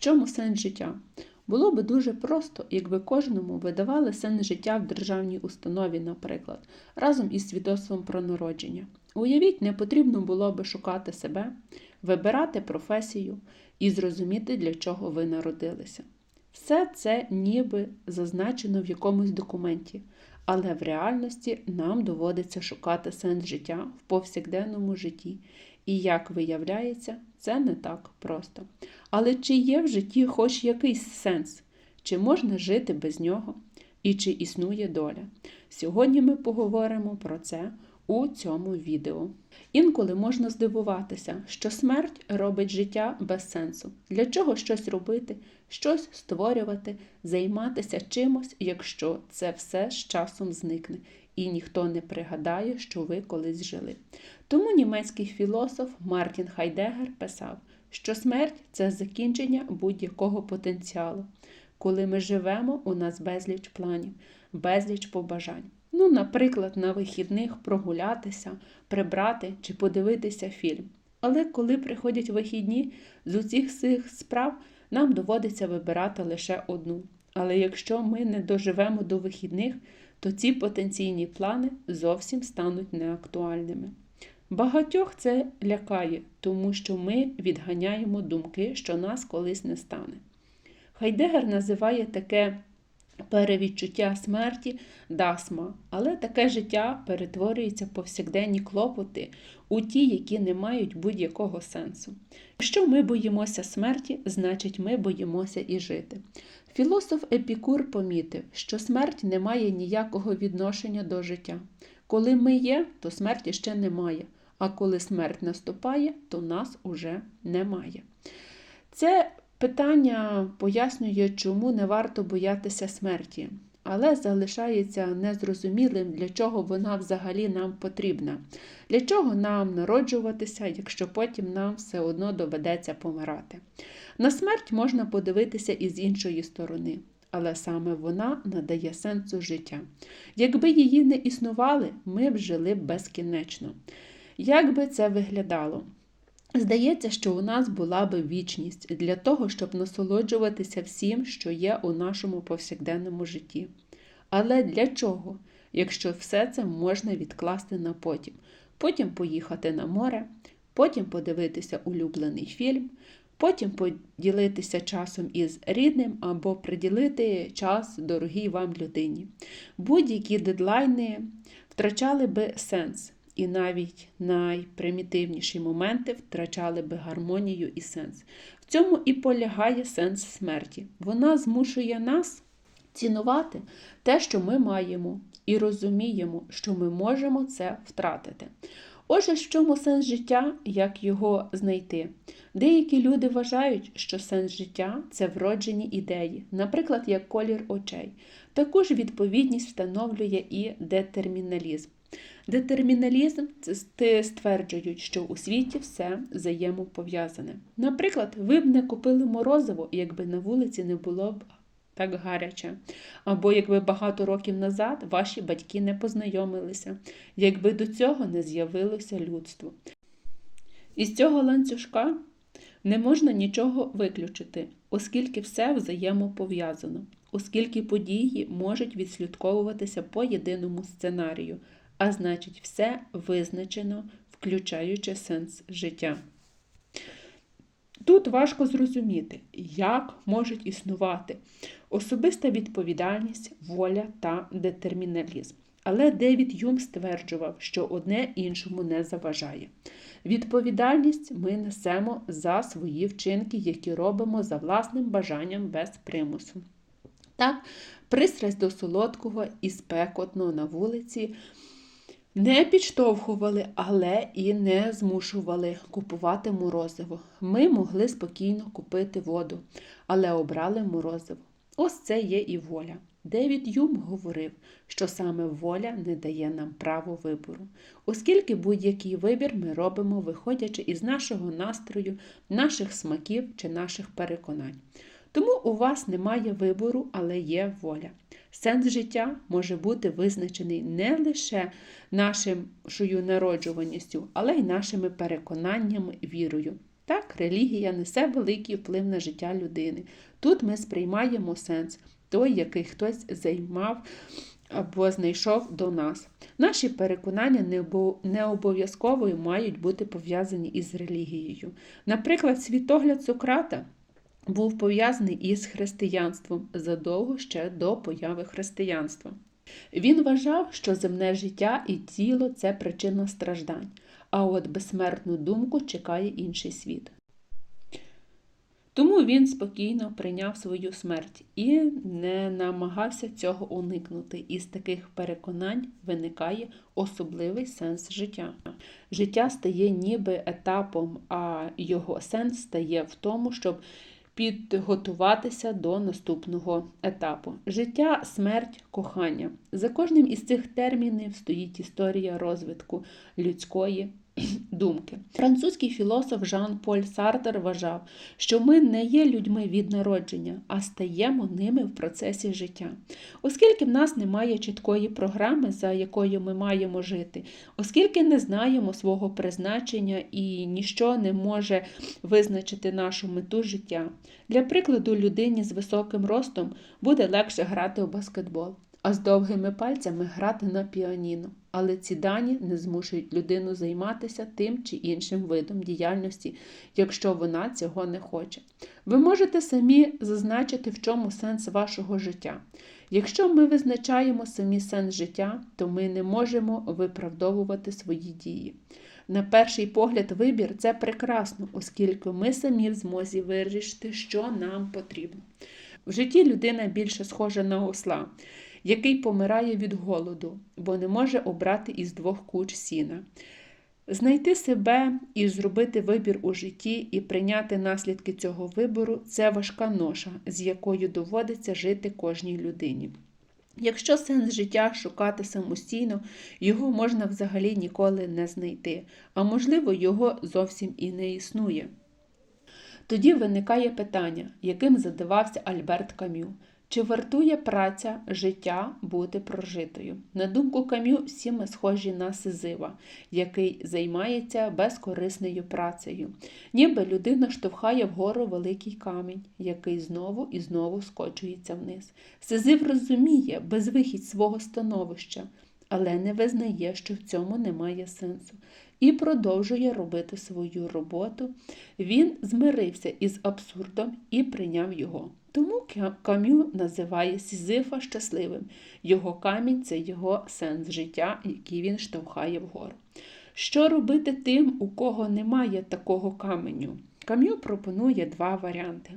чому сенс життя? Було би дуже просто, якби кожному видавали сенс життя в державній установі, наприклад, разом із свідоцтвом про народження. Уявіть, не потрібно було би шукати себе, вибирати професію і зрозуміти, для чого ви народилися. Все це ніби зазначено в якомусь документі, але в реальності нам доводиться шукати сенс життя в повсякденному житті. І, як виявляється, це не так просто. Але чи є в житті хоч якийсь сенс? Чи можна жити без нього? І чи існує доля? Сьогодні ми поговоримо про це у цьому відео. Інколи можна здивуватися, що смерть робить життя без сенсу. Для чого щось робити, щось створювати, займатися чимось, якщо це все з часом зникне, і ніхто не пригадає, що ви колись жили. Тому німецький філософ Мартін Хайдегер писав, що смерть це закінчення будь-якого потенціалу. Коли ми живемо, у нас безліч планів, безліч побажань. Ну, наприклад, на вихідних прогулятися, прибрати чи подивитися фільм. Але коли приходять вихідні, з усіх цих справ нам доводиться вибирати лише одну. Але якщо ми не доживемо до вихідних, то ці потенційні плани зовсім стануть неактуальними. Багатьох це лякає, тому що ми відганяємо думки, що нас колись не стане. Хайдегер називає таке перевідчуття смерті дасма, але таке життя перетворюється в повсякденні клопоти у ті, які не мають будь-якого сенсу. Якщо ми боїмося смерті, значить ми боїмося і жити. Філософ Епікур помітив, що смерть не має ніякого відношення до життя. Коли ми є, то смерті ще немає, а коли смерть наступає, то нас уже немає. Це питання пояснює, чому не варто боятися смерті, але залишається незрозумілим, для чого вона взагалі нам потрібна, для чого нам народжуватися, якщо потім нам все одно доведеться помирати. На смерть можна подивитися і з іншої сторони. Але саме вона надає сенсу життя. Якби її не існували, ми б жили безкінечно. Як би це виглядало? Здається, що у нас була би вічність для того, щоб насолоджуватися всім, що є у нашому повсякденному житті. Але для чого, якщо все це можна відкласти на потім? Потім поїхати на море, потім подивитися улюблений фільм, потім поділитися часом із рідним або приділити час дорогій вам людині. Будь-які дедлайни втрачали би сенс і навіть найпримітивніші моменти втрачали би гармонію і сенс. В цьому і полягає сенс смерті. Вона змушує нас цінувати те, що ми маємо, і розуміємо, що ми можемо це втратити. Отже, в чому сенс життя, як його знайти? Деякі люди вважають, що сенс життя це вроджені ідеї, наприклад, як колір очей. Таку ж відповідність встановлює і детерміналізм. Детерміналізм стверджують, що у світі все взаємопов'язане. Наприклад, ви б не купили морозиво, якби на вулиці не було б так гаряче. Або якби багато років назад ваші батьки не познайомилися, якби до цього не з'явилося людство. Із цього ланцюжка не можна нічого виключити, оскільки все взаємопов'язано, оскільки події можуть відслідковуватися по єдиному сценарію а значить, все визначено, включаючи сенс життя. Тут важко зрозуміти, як можуть існувати особиста відповідальність, воля та детерміналізм. Але Девід Юм стверджував, що одне іншому не заважає. Відповідальність ми несемо за свої вчинки, які робимо за власним бажанням без примусу. Так, пристрасть до солодкого і спекотного на вулиці не підштовхували, але і не змушували купувати морозиво. Ми могли спокійно купити воду, але обрали морозиво. Ось це є і воля. Девід Юм говорив, що саме воля не дає нам право вибору, оскільки будь-який вибір ми робимо, виходячи із нашого настрою, наших смаків чи наших переконань. Тому у вас немає вибору, але є воля. Сенс життя може бути визначений не лише нашою народжуваністю, але й нашими переконаннями, вірою. Так, релігія несе великий вплив на життя людини. Тут ми сприймаємо сенс, той, який хтось займав або знайшов до нас. Наші переконання не обов'язково мають бути пов'язані із релігією. Наприклад, світогляд Сократа був пов'язаний із християнством задовго ще до появи християнства. Він вважав, що земне життя і тіло це причина страждань, а от безсмертну думку чекає інший світ. Тому він спокійно прийняв свою смерть і не намагався цього уникнути. Із таких переконань виникає особливий сенс життя. Життя стає ніби етапом, а його сенс стає в тому, щоб підготуватися до наступного етапу. Життя, смерть, кохання. За кожним із цих термінів стоїть історія розвитку людської думки. Французький філософ Жан-Поль Сартер вважав, що ми не є людьми від народження, а стаємо ними в процесі життя. Оскільки в нас немає чіткої програми, за якою ми маємо жити, оскільки не знаємо свого призначення і ніщо не може визначити нашу мету життя. Для прикладу, людині з високим ростом буде легше грати у баскетбол а з довгими пальцями грати на піаніно. Але ці дані не змушують людину займатися тим чи іншим видом діяльності, якщо вона цього не хоче. Ви можете самі зазначити, в чому сенс вашого життя. Якщо ми визначаємо самі сенс життя, то ми не можемо виправдовувати свої дії. На перший погляд, вибір це прекрасно, оскільки ми самі в змозі вирішити, що нам потрібно. В житті людина більше схожа на осла який помирає від голоду, бо не може обрати із двох куч сіна. Знайти себе і зробити вибір у житті і прийняти наслідки цього вибору це важка ноша, з якою доводиться жити кожній людині. Якщо сенс життя шукати самостійно, його можна взагалі ніколи не знайти, а можливо, його зовсім і не існує. Тоді виникає питання, яким задавався Альберт Кам'ю. Чи вартує праця життя бути прожитою? На думку кам'ю, всі ми схожі на Сизива, який займається безкорисною працею, ніби людина штовхає вгору великий камінь, який знову і знову скочується вниз. Сизив розуміє безвихідь свого становища, але не визнає, що в цьому немає сенсу, і продовжує робити свою роботу. Він змирився із абсурдом і прийняв його. Тому кам'ю називає Сізифа щасливим. Його камінь це його сенс життя, який він штовхає вгору. Що робити тим, у кого немає такого каменю? Кам'ю пропонує два варіанти.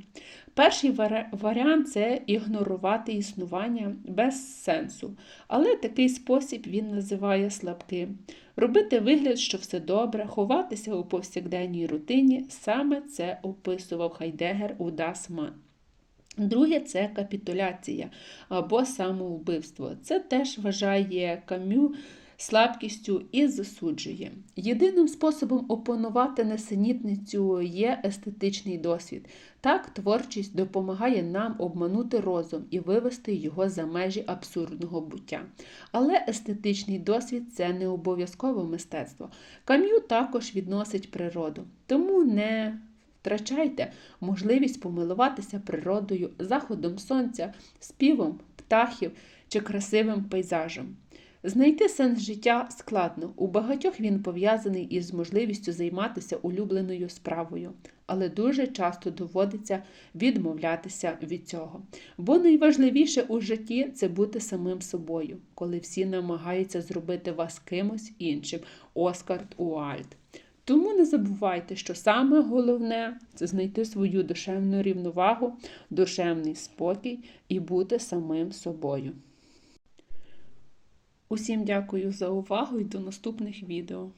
Перший варіант це ігнорувати існування без сенсу, але такий спосіб він називає слабким. Робити вигляд, що все добре, ховатися у повсякденній рутині саме це описував Хайдегер у Дасман. Друге це капітуляція або самовбивство. Це теж вважає кам'ю слабкістю і засуджує. Єдиним способом опанувати несенітницю є естетичний досвід. Так, творчість допомагає нам обманути розум і вивести його за межі абсурдного буття. Але естетичний досвід це не обов'язкове мистецтво. Кам'ю також відносить природу, тому не втрачайте можливість помилуватися природою, заходом сонця, співом птахів чи красивим пейзажем. Знайти сенс життя складно, у багатьох він пов'язаний із можливістю займатися улюбленою справою, але дуже часто доводиться відмовлятися від цього. Бо найважливіше у житті це бути самим собою, коли всі намагаються зробити вас кимось іншим. Оскар Уальд. Тому не забувайте, що саме головне це знайти свою душевну рівновагу, душевний спокій і бути самим собою. Усім дякую за увагу і до наступних відео.